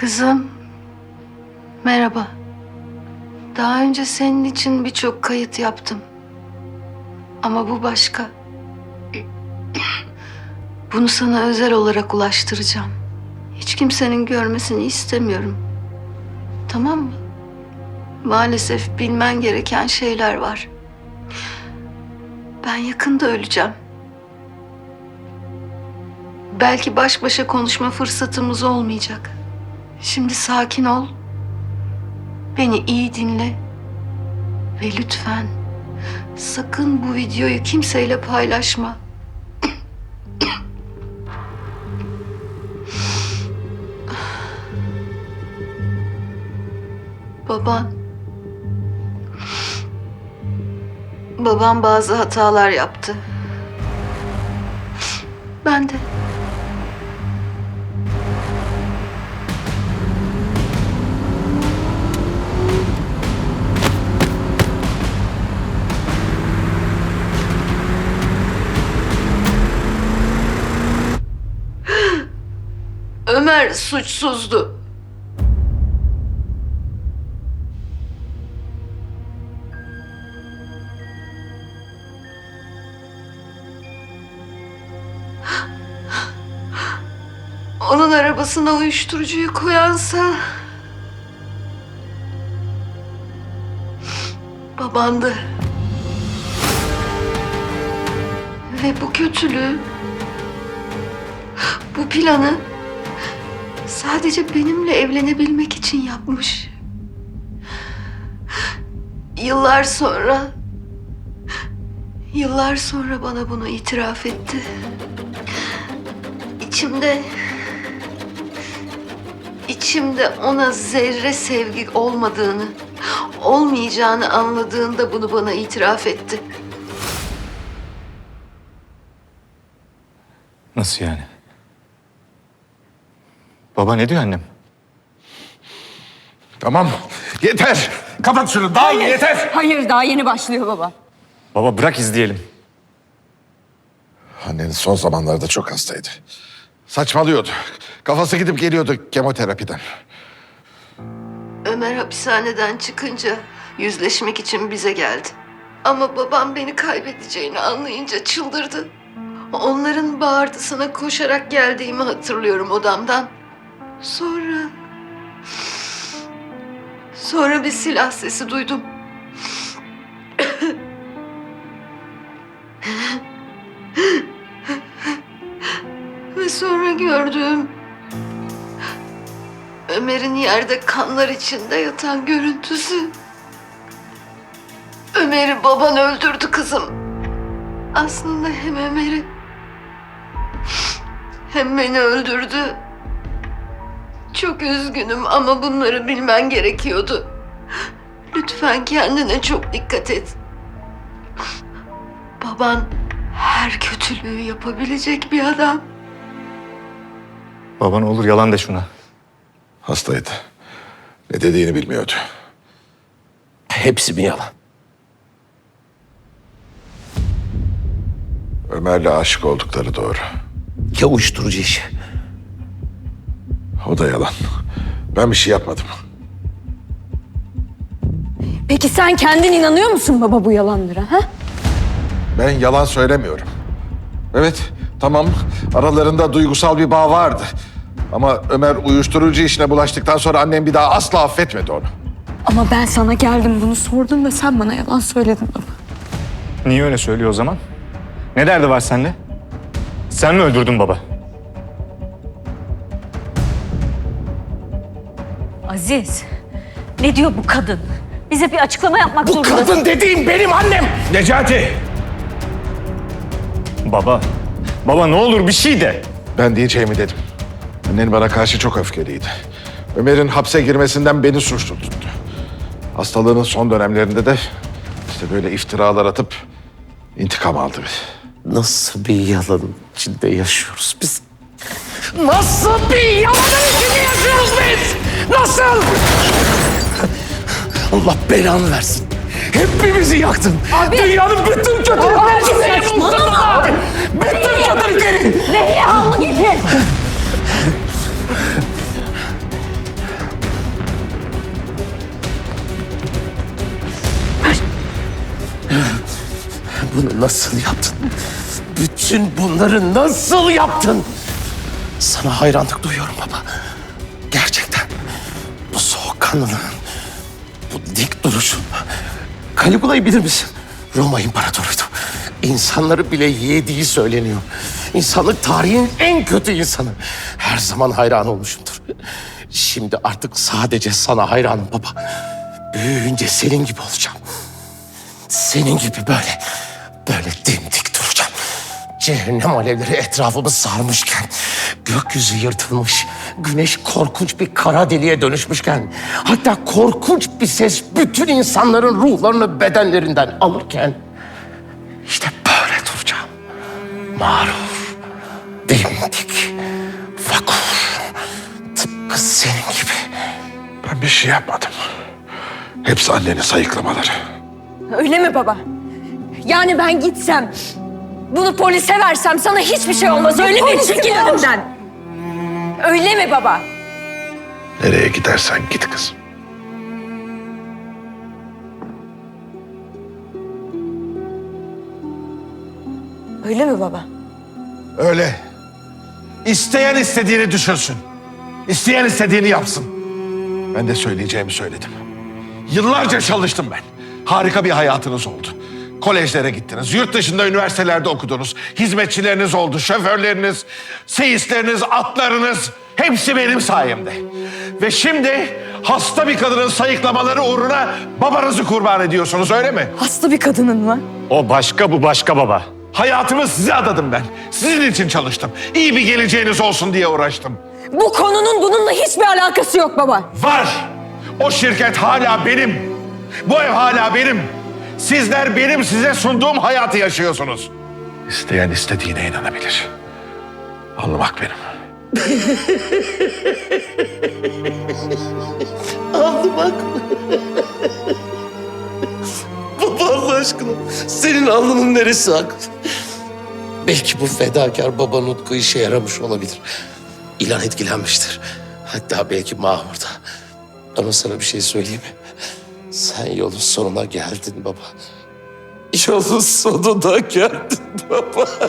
Kızım, merhaba. Daha önce senin için birçok kayıt yaptım. Ama bu başka. Bunu sana özel olarak ulaştıracağım. Hiç kimsenin görmesini istemiyorum. Tamam mı? Maalesef bilmen gereken şeyler var. Ben yakında öleceğim. Belki baş başa konuşma fırsatımız olmayacak. Şimdi sakin ol. Beni iyi dinle. Ve lütfen sakın bu videoyu kimseyle paylaşma. Baban. Babam bazı hatalar yaptı. Ben de. Ömer suçsuzdu. Onun arabasına uyuşturucuyu koyansa... Babandı. Ve bu kötülüğü... Bu planı... Sadece benimle evlenebilmek için yapmış. Yıllar sonra... Yıllar sonra bana bunu itiraf etti. İçimde... İçimde ona zerre sevgi olmadığını, olmayacağını anladığında bunu bana itiraf etti. Nasıl yani? Baba ne diyor annem? Tamam. Yeter. Kapat şunu. Daha yeter. Hayır daha yeni başlıyor baba. Baba bırak izleyelim. Annen son zamanlarda çok hastaydı. Saçmalıyordu. Kafası gidip geliyordu kemoterapiden. Ömer hapishaneden çıkınca yüzleşmek için bize geldi. Ama babam beni kaybedeceğini anlayınca çıldırdı. Onların bağırtısına koşarak geldiğimi hatırlıyorum odamdan. Sonra... Sonra bir silah sesi duydum. Ve sonra gördüğüm Ömer'in yerde kanlar içinde yatan görüntüsü. Ömer'i baban öldürdü kızım. Aslında hem Ömer'i hem beni öldürdü. Çok üzgünüm ama bunları bilmen gerekiyordu. Lütfen kendine çok dikkat et. Baban her kötülüğü yapabilecek bir adam. Baba ne olur yalan de şuna. Hastaydı. Ne dediğini bilmiyordu. Hepsi bir yalan. Ömer'le aşık oldukları doğru. Ya uyuşturucu işi. O da yalan. Ben bir şey yapmadım. Peki sen kendin inanıyor musun baba bu yalanlara ha? Ben yalan söylemiyorum. Evet, tamam. Aralarında duygusal bir bağ vardı. Ama Ömer uyuşturucu işine bulaştıktan sonra annem bir daha asla affetmedi onu. Ama ben sana geldim bunu sordum ve sen bana yalan söyledin baba. Niye öyle söylüyor o zaman? Ne derdi var seninle? Sen mi öldürdün baba? Aziz, ne diyor bu kadın? Bize bir açıklama yapmak Bu zorundasın. kadın dediğim benim annem. Necati. Baba. Baba ne olur bir şey de. Ben diyeceğimi dedim. Annen bana karşı çok öfkeliydi. Ömer'in hapse girmesinden beni suçlu tuttu. Hastalığının son dönemlerinde de işte böyle iftiralar atıp intikam aldı. Nasıl bir yalanın içinde yaşıyoruz biz? Nasıl bir yalanın içinde yaşıyoruz biz? Nasıl? Allah belanı versin. Hepimizi yaktın. Abi. Dünyanın bütün kötülükleri senin ustanla. Bütün kötülüklerin. Nereye havlu gibi? Bunu nasıl yaptın? Bütün bunları nasıl yaptın? Sana hayranlık duyuyorum baba. Gerçekten. Bu dik duruşun. Caligula'yı bilir misin? Roma imparatoruydu. İnsanları bile yediği söyleniyor. İnsanlık tarihinin en kötü insanı. Her zaman hayran olmuşumdur. Şimdi artık sadece sana hayranım baba. Büyüyünce senin gibi olacağım. Senin gibi böyle, böyle dimdik. Cehennem alevleri etrafımı sarmışken, gökyüzü yırtılmış, güneş korkunç bir kara deliğe dönüşmüşken, hatta korkunç bir ses bütün insanların ruhlarını bedenlerinden alırken, işte böyle duracağım. Mağrur, dimdik, vakur, tıpkı senin gibi. Ben bir şey yapmadım. Hepsi annenin sayıklamaları. Öyle mi baba? Yani ben gitsem, bunu polise versem sana hiçbir şey olmaz öyle mi? Çekil önümden. Öyle mi baba? Nereye gidersen git kızım. Öyle mi baba? Öyle. İsteyen istediğini düşünsün. İsteyen istediğini yapsın. Ben de söyleyeceğimi söyledim. Yıllarca çalıştım ben. Harika bir hayatınız oldu. Kolejlere gittiniz, yurt dışında üniversitelerde okudunuz. Hizmetçileriniz oldu, şoförleriniz, seyisleriniz, atlarınız. Hepsi benim sayemde. Ve şimdi hasta bir kadının sayıklamaları uğruna babanızı kurban ediyorsunuz öyle mi? Hasta bir kadının mı? O başka bu başka baba. Hayatımı size adadım ben. Sizin için çalıştım. İyi bir geleceğiniz olsun diye uğraştım. Bu konunun bununla hiçbir alakası yok baba. Var. O şirket hala benim. Bu ev hala benim. Sizler benim size sunduğum hayatı yaşıyorsunuz. İsteyen istediğine inanabilir. Anlamak benim. Ağlamak mı? Baba Allah aşkına senin alnının neresi ak? Belki bu fedakar baba Nutku işe yaramış olabilir. İlan etkilenmiştir. Hatta belki Mahmur da. Ama sana bir şey söyleyeyim mi? Sen yolun sonuna geldin baba. Yolun sonuna geldin baba.